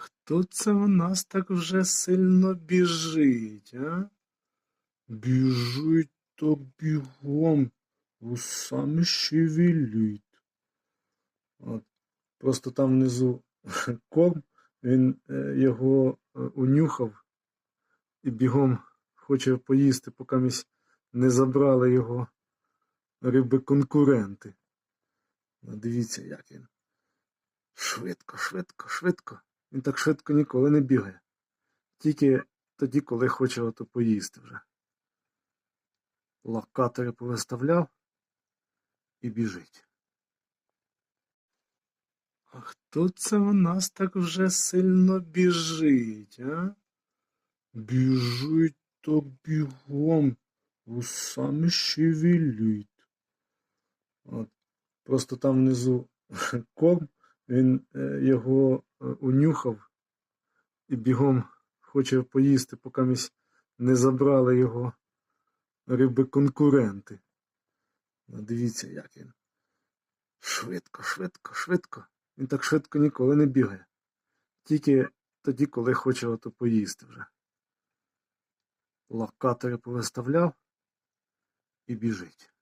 Хто це у нас так вже сильно біжить, а? Біжить так бігом, вусами шевелить. От. Просто там внизу корм, він е, його е, унюхав і бігом хоче поїсти, поки місь не забрали його риби-конкуренти. Ну, дивіться, як він. Швидко, швидко, швидко. Він так швидко ніколи не бігає. Тільки тоді, коли хоче ото поїсти вже. Локатори повиставляв і біжить. А хто це у нас так вже сильно біжить, а? Біжить так бігом, вусами шевелить. От. Просто там внизу корм, він е, його е, унюхав і бігом хоче поїсти, поки місь не забрали його риби-конкуренти. Ну, дивіться, як він. Швидко, швидко, швидко. Він так швидко ніколи не бігає. Тільки тоді, коли хоче ото поїсти вже. Локатори повиставляв і біжить.